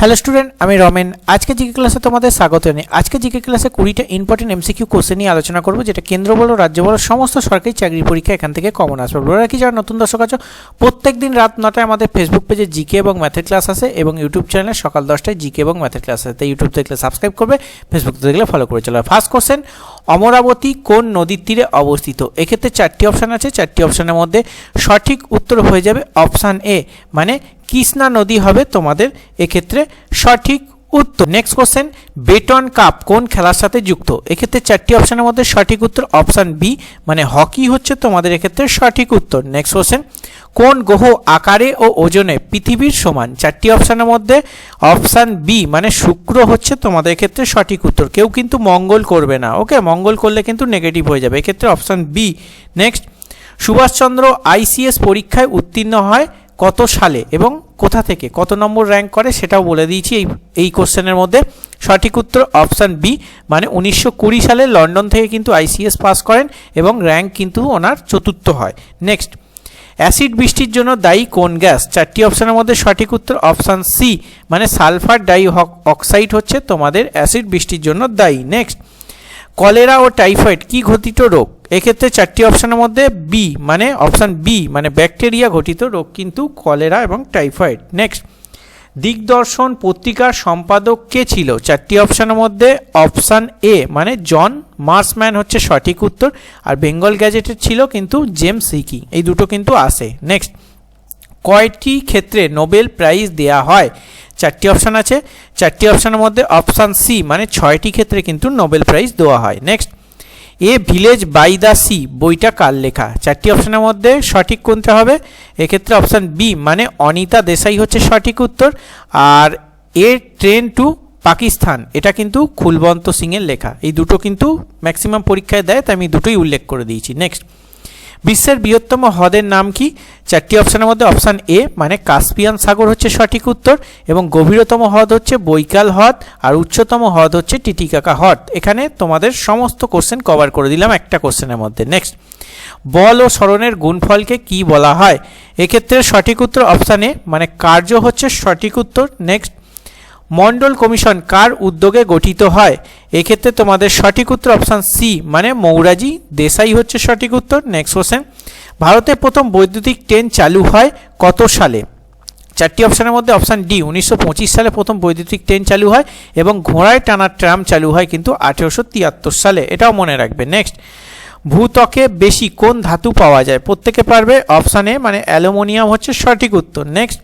Hello student আমি রমেন। আজকে GK ক্লাসে তোমাদের স্বাগত জানাই। আজকে জিকে ক্লাসে কুড়িটা ইম্পর্টেন্ট এমসিকিউ কোশ্চেন নিয়ে আলোচনা করব, যেটা কেন্দ্র বলো, রাজ্য বলো, সমস্ত সরকারি চাকরি পরীক্ষা এখান থেকে কমন আসবে। বলে রাখি, যারা নতুন দর্শক আছো প্রত্যেক দিন রাত নটায় আমাদের ফেসবুক পেজে জিকে এবং ম্যাথের ক্লাস আসে এবং ইউটিউব চ্যানেলে সকাল দশটায় জিকে এবং ম্যাথের ক্লাস আসে। তাই ইউটিউব দেখলে সাবস্ক্রাইব করবে ফেসবুক দেখলে ফলো করে চলো। ফার্স্ট কোশ্চেন অমরাবতী কোন নদীর তীরে অবস্থিত? এক্ষেত্রে চারটি অপশান আছে। চারটি অপশানের মধ্যে সঠিক উত্তর হয়ে যাবে অপশান এ মানে কৃষ্ণা নদী হবে তোমাদের। এক্ষেত্রে সঠিক উত্তর। নেক্সট কোশ্চেন বেটন কাপ কোন খেলার সাথে যুক্ত? এক্ষেত্রে চারটি অপশানের মধ্যে সঠিক উত্তর অপশান বি মানে হকি হচ্ছে তোমাদের এক্ষেত্রে সঠিক উত্তর। নেক্সট কোশ্চেন কোন গ্রহ আকারে ও ওজনে পৃথিবীর সমান? চারটি অপশানের মধ্যে অপশান বি মানে শুক্র হচ্ছে তোমাদের ক্ষেত্রে সঠিক উত্তর। কেউ কিন্তু মঙ্গল করবে না, ওকে? মঙ্গল করলে কিন্তু নেগেটিভ হয়ে যাবে। এক্ষেত্রে option B next Subhas Chandra ICS পরীক্ষায় উত্তীর্ণ হয় কত সালে এবং কোথা থেকে? কত নম্বর র্যাঙ্ক করে? সেটাও বলে দিয়েছি এই এই কোশ্চেনের মধ্যে। সঠিক উত্তর অপশান বি মানে উনিশশো কুড়ি সালে লন্ডন থেকে কিন্তু আইসিএস পাস করেন এবং র্যাঙ্ক কিন্তু ওনার চতুর্থ হয়। নেক্সট অ্যাসিড বৃষ্টির জন্য দায়ী কোন গ্যাস? চারটি অপশানের মধ্যে সঠিক উত্তর অপশান সি মানে সালফার ডাই অক্সাইড হচ্ছে তোমাদের অ্যাসিড বৃষ্টির জন্য দায়ী। নেক্সট, কলেরা ও টাইফয়েড কি ঘটিত রোগ? এক্ষেত্রে চারটি অপশানের মধ্যে বি মানে অপশান বি মানে ব্যাকটেরিয়া ঘটিত রোগ, কিন্তু কলেরা এবং টাইফয়েড। নেক্সট দিগদর্শন পত্রিকার সম্পাদক কে ছিল? চারটি অপশানের মধ্যে অপশান এ মানে জন মার্সম্যান হচ্ছে সঠিক উত্তর, আর বেঙ্গল গ্যাজেটের ছিল কিন্তু জেমস সিকি এই দুটো কিন্তু আসে। নেক্সট, কয়টি ক্ষেত্রে নোবেল প্রাইজ দেয়া হয়? চারটি অপশান আছে। চারটি অপশানের মধ্যে অপশান সি মানে ছয়টি ক্ষেত্রে কিন্তু নোবেল প্রাইজ দেওয়া হয়। Next a village by the sea বইটা কার লেখা? চারটি অপশানের মধ্যে সঠিক কোনটা হবে? এক্ষেত্রে অপশান বি মানে অনিতা দেশাই হচ্ছে সঠিক উত্তর। আর এ ট্রেন টু পাকিস্তান এটা কিন্তু খুলবন্ত সিংয়ের লেখা। এই দুটো কিন্তু ম্যাক্সিমাম পরীক্ষায় দেয়, তাই আমি দুটোই উল্লেখ করে দিয়েছি। নেক্সট বিশ্বের বৃহত্তম হ্রদের নাম কি? চারটি অপশানের মধ্যে অপশান এ মানে কাস্পিয়ান সাগর হচ্ছে সঠিক উত্তর এবং গভীরতম হ্রদ হচ্ছে বৈকাল হ্রদ আর উচ্চতম হ্রদ হচ্ছে টিটিকাকা হ্রদ। এখানে তোমাদের সমস্ত কোশ্চেন কভার করে দিলাম একটা কোশ্চেনের মধ্যে। নেক্সট বল ও স্মরণের গুণফলকে কি বলা হয়? এক্ষেত্রে সঠিক উত্তর অপশান এ মানে কার্য হচ্ছে সঠিক উত্তর। নেক্সট মন্ডল কমিশন কার উদ্যোগে গঠিত হয়? এক্ষেত্রে তোমাদের সঠিক উত্তর অপশান সি মানে মৌরাজি দেশাই হচ্ছে সঠিক উত্তর। নেক্সট কোশ্চেন ভারতে প্রথম বৈদ্যুতিক ট্রেন চালু হয় কত সালে? চারটি অপশানের মধ্যে অপশান ডি, উনিশশো পঁচিশ সালে প্রথম বৈদ্যুতিক ট্রেন চালু হয় এবং ঘোড়ায় টানা ট্রাম চালু হয় কিন্তু আঠেরোশো তিয়াত্তর সালে। এটাও মনে রাখবে। নেক্সট ভূত্বকে বেশি কোন ধাতু পাওয়া যায়? প্রত্যেকে পারবে অপশান মানে অ্যালুমিনিয়াম হচ্ছে সঠিক উত্তর। নেক্সট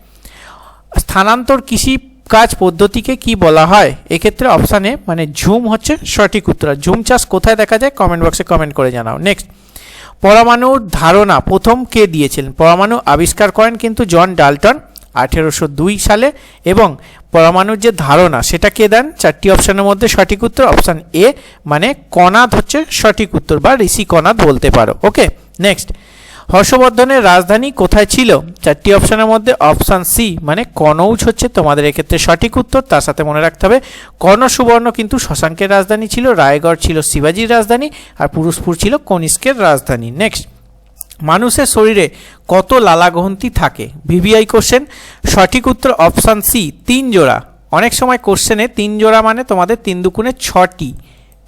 স্থানান্তর কৃষি কাজ পদ্ধতিকে কি বলা হয়? এক্ষেত্রে অপশানে মানে ঝুম হচ্ছে সঠিক উত্তর। ঝুম চাষ কোথায় দেখা যায়? কমেন্ট বক্সে কমেন্ট করে জানাও। নেক্সট পরমাণুর ধারণা প্রথম কে দিয়েছিলেন? পরমাণু আবিষ্কার করেন কিন্তু জন ডাল্টন আঠেরোশো দুই সালে এবং পরমাণুর যে ধারণা সেটা কে দেন? চারটি অপশানের মধ্যে সঠিক উত্তর অপশান এ মানে কণাদ হচ্ছে সঠিক উত্তর বা ঋষি কনাদ বলতে পারো। ওকে নেক্সট হর্ষবর্ধনের রাজধানী কোথায় ছিল? চারটি অপশানের মধ্যে অপশান সি মানে কনৌজ হচ্ছে তোমাদের এক্ষেত্রে সঠিক উত্তর। তার সাথে মনে রাখতে হবে কর্ণ সুবর্ণ কিন্তু শশাঙ্কের রাজধানী ছিল, রায়গড় ছিল শিবাজির রাজধানী, আর পুরুষপুর ছিল কনিষ্কের রাজধানী। নেক্সট মানুষের শরীরে কত লালাগ্রন্থি থাকে? ভিভিআই কোশ্চেন সঠিক উত্তর অপশান সি, তিন জোড়া। অনেক সময় কোশ্চেনে তিন জোড়া মানে তোমাদের তিন দুকুণে ছটি।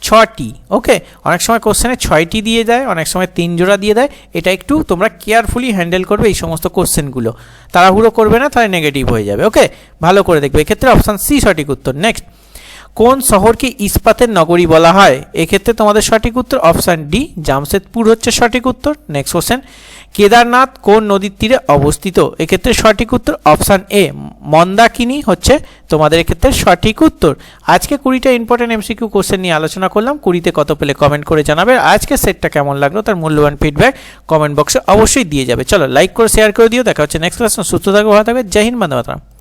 ছটি ওকে অনেক সময় কোশ্চেনে ছয়টি দিয়ে দেয়, অনেক সময় তিন জোড়া দিয়ে দেয়। এটা একটু তোমরা কেয়ারফুলি হ্যান্ডেল করবে এই সমস্ত কোশ্চেনগুলো তাড়াহুড়ো করবে না, তাহলে নেগেটিভ হয়ে যাবে ওকে ভালো করে দেখবে। এক্ষেত্রে অপশান সি সঠিক উত্তর। নেক্সট কোন শহরকে ইস্পাতের নগরী বলা হয়? এক্ষেত্রে তোমাদের সঠিক উত্তর অপশান ডি জামশেদপুর হচ্ছে সঠিক উত্তর। নেক্সট কোশ্চেন কেদারনাথ কোন নদীর তীরে অবস্থিত? এক্ষেত্রে সঠিক উত্তর অপশান এ মন্দাকিনী হচ্ছে তোমাদের এক্ষেত্রে সঠিক উত্তর। আজকে কুড়িটা ইম্পর্টেন্ট এমসিকিউ কোশ্চেন নিয়ে আলোচনা করলাম। কুড়িতে কত পেলে কমেন্ট করে জানাবে। আজকে সেটটা কেমন লাগল তার মূল্যবান ফিডব্যাক কমেন্ট বক্সে অবশ্যই দিয়ে যাবে। চলো লাইক করে শেয়ার করে দিও। দেখা হচ্ছে নেক্সট ক্লাস সুস্থ থাকবে ভালো থাকবে জয় হিন্দ